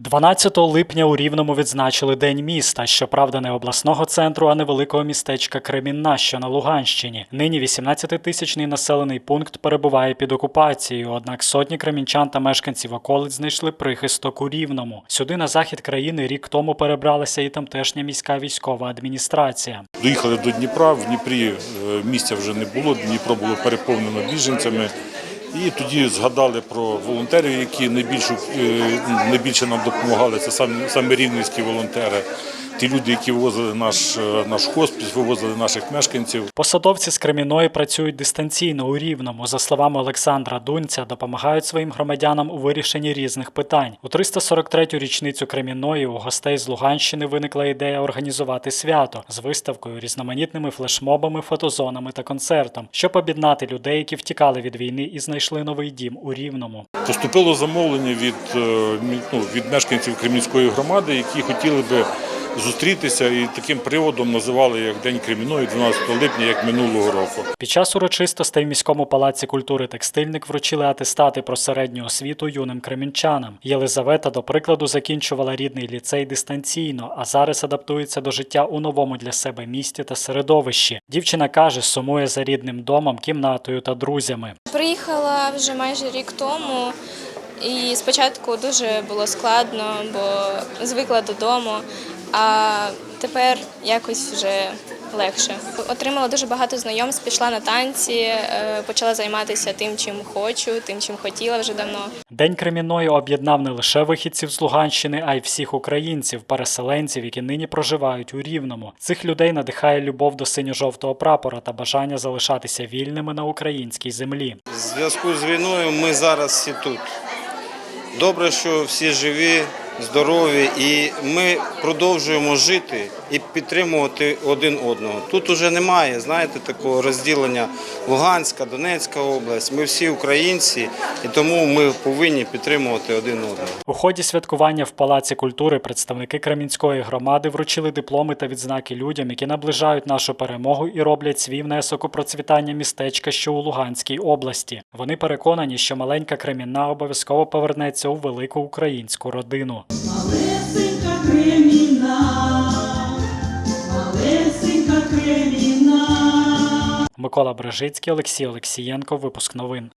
12 липня у Рівному відзначили День міста, щоправда, не обласного центру, а невеликого містечка Кремінна, що на Луганщині. Нині 18-тисячний населений пункт перебуває під окупацією, однак сотні кремінчан та мешканців околиць знайшли прихисток у Рівному. Сюди на захід країни рік тому перебралася і тамтешня міська військова адміністрація. Доїхали до Дніпра. В Дніпрі е, місця вже не було. Дніпро було переповнено біженцями. І тоді згадали про волонтерів, які найбільше, найбільше нам допомагали. Це самі, саме рівненські волонтери. Ті люди, які вивозили наш, е, наш хоспіс, вивозили наших мешканців. Посадовці з Креміної працюють дистанційно у Рівному. За словами Олександра Дунця, допомагають своїм громадянам у вирішенні різних питань. У 343-ю річницю Креміної у гостей з Луганщини виникла ідея організувати свято з виставкою, різноманітними флешмобами, фотозонами та концертом, щоб об'єднати людей, які втікали від війни і знайшли новий дім у Рівному. Поступило замовлення від, е, ну, від мешканців Кремінської громади, які хотіли би зустрітися і таким приводом називали як День Креміної 12 липня, як минулого року. Під час урочистостей в міському палаці культури текстильник вручили атестати про середню освіту юним кремінчанам. Єлизавета, до прикладу, закінчувала рідний ліцей дистанційно, а зараз адаптується до життя у новому для себе місті та середовищі. Дівчина каже, сумує за рідним домом, кімнатою та друзями. Приїхала вже майже рік тому, і спочатку дуже було складно, бо звикла додому, а тепер якось вже легше. Отримала дуже багато знайомств, пішла на танці, е, почала займатися тим, чим хочу, тим, чим хотіла вже давно. День Кремінної об'єднав не лише вихідців з Луганщини, а й всіх українців, переселенців, які нині проживають у Рівному. Цих людей надихає любов до синьо-жовтого прапора та бажання залишатися вільними на українській землі. В зв'язку з війною ми зараз всі тут. Добре, що всі живі, здорові, і ми продовжуємо жити і підтримувати один одного. Тут уже немає, знаєте, такого розділення Луганська, Донецька область. Ми всі українці, і тому ми повинні підтримувати один одного. У ході святкування в Палаці культури представники Кремінської громади вручили дипломи та відзнаки людям, які наближають нашу перемогу і роблять свій внесок у процвітання містечка, що у Луганській області. Вони переконані, що маленька Кремінна обов'язково повернеться у велику українську родину. Малесенька креміна, малесенька креміна. Микола Брежицький, Олексій Олексієнко. Випуск новин.